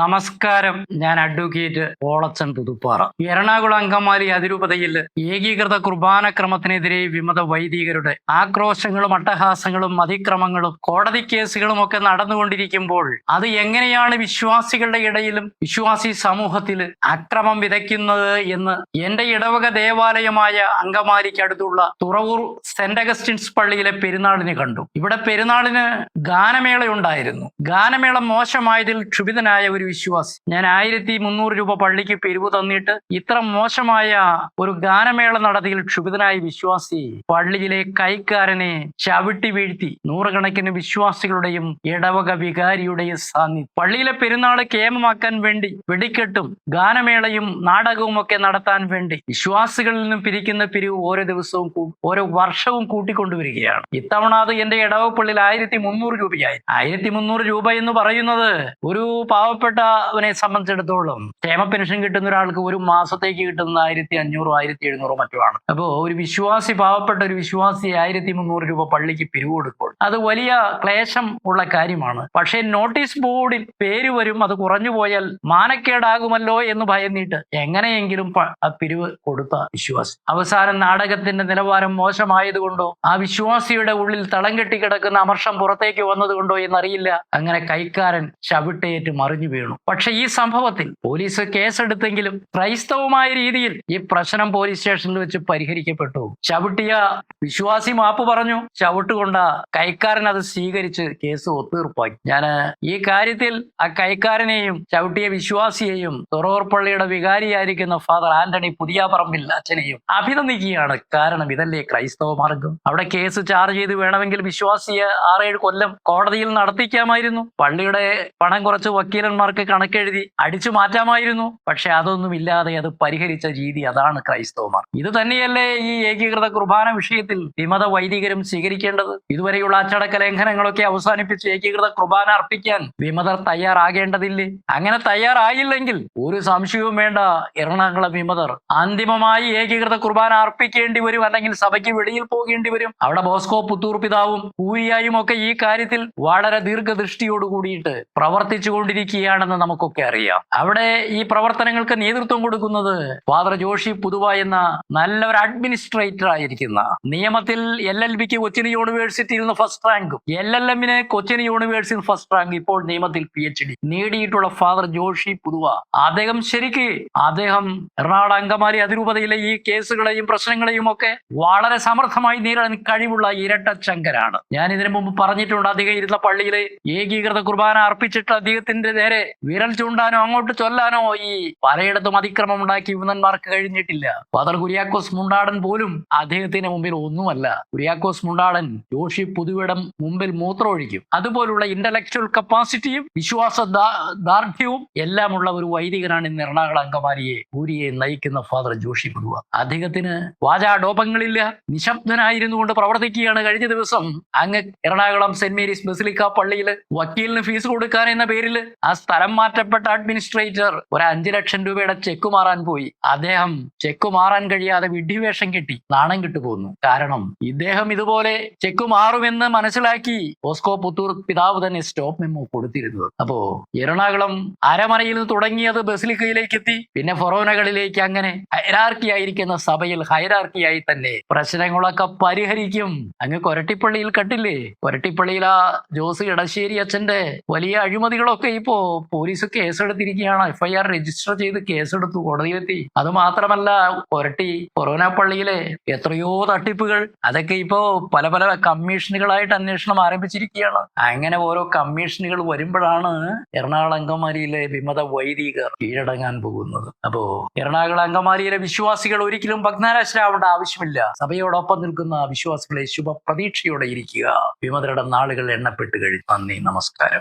നമസ്കാരം. ഞാൻ അഡ്വക്കേറ്റ് ഓളച്ചൻ പുതുപ്പാറ. എറണാകുളം അങ്കമാലി അതിരൂപതയിൽ ഏകീകൃത കുർബാന ക്രമത്തിനെതിരെ വിമത വൈദികരുടെ ആക്രോശങ്ങളും അട്ടഹാസങ്ങളും അതിക്രമങ്ങളും കോടതി കേസുകളും ഒക്കെ നടന്നുകൊണ്ടിരിക്കുമ്പോൾ അത് എങ്ങനെയാണ് വിശ്വാസികളുടെ ഇടയിലും വിശ്വാസി സമൂഹത്തിൽ അക്രമം വിതയ്ക്കുന്നത് എന്ന് എന്റെ ഇടവക ദേവാലയമായ അങ്കമാലിക്ക് അടുത്തുള്ള തുറവൂർ സെന്റ് അഗസ്റ്റിൻസ് പള്ളിയിലെ പെരുന്നാളിന് കണ്ടു. ഇവിടെ പെരുന്നാളിന് ഗാനമേള ഉണ്ടായിരുന്നു ഗാനമേള മോശമായതിൽ ക്ഷുഭിതനായ ഒരു വിശ്വാസി. ഞാൻ ആയിരത്തി മുന്നൂറ് രൂപ പള്ളിക്ക് പിരിവ് തന്നിട്ട് ഇത്ര മോശമായ ഒരു ഗാനമേള നടത്തിയിൽ ക്ഷുഭിതനായ വിശ്വാസി പള്ളിയിലെ കൈക്കാരനെ ചവിട്ടി വീഴ്ത്തി നൂറുകണക്കിന് വിശ്വാസികളുടെയും ഇടവക വികാരിയുടെയും സാന്നിധ്യം. പള്ളിയിലെ പെരുന്നാൾ കേമമാക്കാൻ വേണ്ടി വെടിക്കെട്ടും ഗാനമേളയും നാടകവും ഒക്കെ നടത്താൻ വേണ്ടി വിശ്വാസികളിൽ നിന്നും പിരിക്കുന്ന പിരിവ് ഓരോ ദിവസവും ഓരോ വർഷവും കൂട്ടിക്കൊണ്ടുവരികയാണ്. ഇത്തവണ അത് എന്റെ ഇടവപ്പള്ളിയിൽ ആയിരത്തി മുന്നൂറ് രൂപയായി. ആയിരത്തി മുന്നൂറ് രൂപ എന്ന് പറയുന്നത് ഒരു പാവപ്പെട്ടവനെ സംബന്ധിച്ചിടത്തോളം ക്ഷേമ പെൻഷൻ കിട്ടുന്ന ഒരാൾക്ക് ഒരു മാസത്തേക്ക് കിട്ടുന്നത് ആയിരത്തി അഞ്ഞൂറോ ആയിരത്തി എഴുന്നൂറോ മറ്റുമാണ്. അപ്പോ ഒരു വിശ്വാസി പാവപ്പെട്ട ഒരു വിശ്വാസി ആയിരത്തി മുന്നൂറ് രൂപ പള്ളിക്ക് പിരിവ് കൊടുക്കുമ്പോൾ അത് വലിയ ക്ലേശം ഉള്ള കാര്യമാണ്. പക്ഷേ നോട്ടീസ് ബോർഡിൽ പേര് വരും അത് കുറഞ്ഞു പോയാൽ മാനക്കേടാകുമല്ലോ എന്ന് ഭയന്നിട്ട് എങ്ങനെയെങ്കിലും പിരിവ് കൊടുത്ത വിശ്വാസി. അവസാനം നാടകത്തിന്റെ നിലവാരം മോശമായതുകൊണ്ടോ ആ വിശ്വാസിയുടെ ഉള്ളിൽ തളം കെട്ടി കിടക്കുന്ന അമർഷം പുറത്തേക്ക് വന്നതുകൊണ്ടോ എന്നറിയില്ല. അങ്ങനെ കൈക്കാരൻ ചവിട്ടേറ്റ് മറിഞ്ഞു വീണു. പക്ഷെ ഈ സംഭവത്തിൽ പോലീസ് കേസെടുത്തെങ്കിലും ക്രൈസ്തവമായ രീതിയിൽ ഈ പ്രശ്നം പോലീസ് സ്റ്റേഷനിൽ വെച്ച് പരിഹരിക്കപ്പെട്ടു. ചവിട്ടിയ വിശ്വാസി മാപ്പ് പറഞ്ഞു. ചവിട്ടുകൊണ്ട കൈക്കാരൻ അത് സ്വീകരിച്ച് കേസ് ഒത്തീർപ്പാക്കി ഞാൻ ഈ കാര്യത്തിൽ ആ കൈക്കാരനെയും ചവിട്ടിയ വിശ്വാസിയെയും തുറവൂർ പള്ളിയുടെ വികാരിയായിരിക്കുന്ന ഫാദർ ആന്റണി പുതിയാപറമ്പിൽ അച്ഛനെയും അഭിനന്ദിക്കുകയാണ്. കാരണം ഇതല്ലേ ക്രൈസ്തവ മാർഗം അവിടെ കേസ് ചാർജ് ചെയ്ത് വേണമെങ്കിൽ വിശ്വാസിയെ ആറേഴ് കൊല്ലം കോടതിയിൽ നടത്തിക്കാമായിരുന്നു. പള്ളിയുടെ പണം കുറച്ച് വക്കീലന്മാർക്ക് കണക്കെഴുതി അടിച്ചു മാറ്റാമായിരുന്നു. പക്ഷെ അതൊന്നും ഇല്ലാതെ അത് പരിഹരിച്ച രീതി അതാണ് ക്രൈസ്തവമാർ ഇത് തന്നെയല്ലേ ഈ ഏകീകൃത കുർബാന വിഷയത്തിൽ വിമത വൈദികരും സ്വീകരിക്കേണ്ടത്? ഇതുവരെയുള്ള അച്ചടക്ക ലംഘനങ്ങളൊക്കെ അവസാനിപ്പിച്ച് ഏകീകൃത കുർബാന അർപ്പിക്കാൻ വിമതർ തയ്യാറാകേണ്ടതില്ലേ? അങ്ങനെ തയ്യാറായില്ലെങ്കിൽ ഒരു സംശയവും വേണ്ട എറണാകുളം വിമതർ അന്തിമമായി ഏകീകൃത കുർബാന അർപ്പിക്കേണ്ടി വരും അല്ലെങ്കിൽ സഭയ്ക്ക് വെളിയിൽ പോകേണ്ടി വരും. അവിടെ ബോസ്കോ പുത്തൂർ പിതാവും പൂരിയായും ഒക്കെ ഈ കാര്യത്തിൽ വളരെ ദീർഘദൃഷ്ടിയോട് കൂടിയിട്ട് പ്രവർത്തിച്ചു കൊണ്ടിരിക്കുകയാണെന്ന് നമുക്കൊക്കെ അറിയാം. അവിടെ ഈ പ്രവർത്തനങ്ങൾക്ക് നേതൃത്വം കൊടുക്കുന്നത് ഫാദർ ജോഷി പുതുവ എന്ന നല്ല ഒരു അഡ്മിനിസ്ട്രേറ്റർ ആയിരിക്കുന്ന നിയമത്തിൽ എൽ എൽ ബിക്ക് കൊച്ചിൻ യൂണിവേഴ്സിറ്റിയിൽ നിന്ന് ഫസ്റ്റ് റാങ്കും എൽ എൽ എമ്മിന് കൊച്ചിൻ യൂണിവേഴ്സിറ്റി ഫസ്റ്റ് റാങ്ക് ഇപ്പോൾ നിയമത്തിൽ പി എച്ച് ഡി നേടിയിട്ടുള്ള ഫാദർ ജോഷി പുതുവ. അദ്ദേഹം ശരിക്ക് അദ്ദേഹം എറണാകുളം അങ്കമാലി അതിരൂപതയിലെ ഈ കേസുകളെയും പ്രശ്നങ്ങളെയും ഒക്കെ വളരെ സമർത്ഥമായി നേരിടാൻ കഴിവുള്ള ഇരട്ട ഇരട്ടച്ചങ്കരാണ് ഞാൻ ഇതിനു മുമ്പ് പറഞ്ഞിട്ടുണ്ട് അദ്ദേഹം ഇരുന്ന പള്ളിയിലെ ഏകീകൃത കുർബാന അർപ്പിച്ചിട്ട് അദ്ദേഹത്തിന്റെ നേരെ വിരൽ ചൂണ്ടാനോ അങ്ങോട്ട് ചൊല്ലാനോ ഈ പലയിടത്തും അതിക്രമം ഉണ്ടാക്കി യുവനന്മാർക്ക് കഴിഞ്ഞിട്ടില്ല. ഫാദർ കുര്യാക്കോസ് മുണ്ടാടൻ പോലും അദ്ദേഹത്തിന് മുമ്പിൽ ഒന്നുമല്ല. കുര്യാക്കോസ് മുണ്ടാടൻ ജോഷി പുതുവിടം മുമ്പിൽ മൂത്രമൊഴിക്കും. അതുപോലുള്ള ഇന്റലക്ച്വൽ കപ്പാസിറ്റിയും വിശ്വാസ ദാർഢ്യവും എല്ലാമുള്ള ഒരു വൈദികനാണ് ഇന്ന് എറണാകുളം അങ്കമാലിയെ പൂരിയെ നയിക്കുന്ന ഫാദർ ജോഷി കുടുവ അദ്ദേഹത്തിന് വാചാടോപങ്ങളില്ല നിശബ്ദനായിരുന്നു കൊണ്ട് പ്രവർത്തിക്കുകയാണ് കഴിഞ്ഞ ദിവസം. അങ്ങ് എറണാകുളം സെന്റ് മേരീസ് ബസിലിക്ക പള്ളിയിൽ വക്കീലിന് ഫീസ് കൊടുക്കാൻ എന്ന പേരിൽ ആ സ്ഥലം മാറ്റപ്പെട്ട അഡ്മിനിസ്ട്രേറ്റർ ഒരു അഞ്ചു ലക്ഷം രൂപയുടെ ചെക്ക് മാറാൻ പോയി. അദ്ദേഹം ചെക്ക് മാറാൻ കഴിയാതെ വിഡ്ഢിവേഷം കെട്ടി നാണം കിട്ടുപോന്നു. കാരണം ഇദ്ദേഹം ഇതുപോലെ ചെക്ക് മാറുമെന്ന് മനസ്സിലാക്കി ഓസ്കോ പുത്തൂർ പിതാവ് തന്നെ സ്റ്റോപ്പ് മെമ്മോ കൊടുത്തിരുന്നത്. അപ്പോ എറണാകുളം അരമനയിൽ നിന്ന് തുടങ്ങിയത് ബസിലിക്കയിലേക്ക് എത്തി പിന്നെ ഫൊറോനകളിലേക്ക് അങ്ങനെ ഹൈരാർക്കി ആയിരിക്കുന്ന സഭയിൽ ഹൈരാർക്കിയായി തന്നെ പ്രശ്നങ്ങളൊക്കെ പരിഹരിക്കും. അങ്ങ് കൊരട്ടിപ്പള്ളിയിൽ കണ്ടില്ലേ? കൊരട്ടിപ്പള്ളിയിൽ ആ ജോസ് ഇടശ്ശേരി അച്ഛന്റെ വലിയ അഴിമതികളൊക്കെ ഇപ്പോ പോലീസ് കേസെടുത്തിരിക്കുകയാണ്. എഫ്ഐആർ രജിസ്റ്റർ ചെയ്ത് കേസെടുത്തു കോടതിയിലെത്തി. അത് മാത്രമല്ല കൊരട്ടി കൊറോന പള്ളിയിലെ എത്രയോ തട്ടിപ്പുകൾ. അതൊക്കെ ഇപ്പോ പല പല കമ്മീഷനുകളായിട്ട് അന്വേഷണം ആരംഭിച്ചിരിക്കുകയാണ്. അങ്ങനെ ഓരോ കമ്മീഷനുകൾ വരുമ്പോഴാണ് എറണാകുളം അങ്കമാലിയിലെ വിമത വൈദികർ കീഴടങ്ങാൻ പോകുന്നത്. അപ്പോ എറണാകുളം അങ്കമാലിയിലെ വിശ്വാസികൾ ഒരിക്കലും ഭഗ്നാരാശരാവേണ്ട ആവശ്യമില്ല. സഭയോടൊപ്പം നിൽക്കുന്ന വിശ്വാസികളെ ശുഭ പ്രതീക്ഷയോടെ ഇരിക്കുക. വിമതരുടെ നാളുകൾ എണ്ണപ്പെട്ട് കഴിഞ്ഞു. നന്ദി നമസ്കാരം.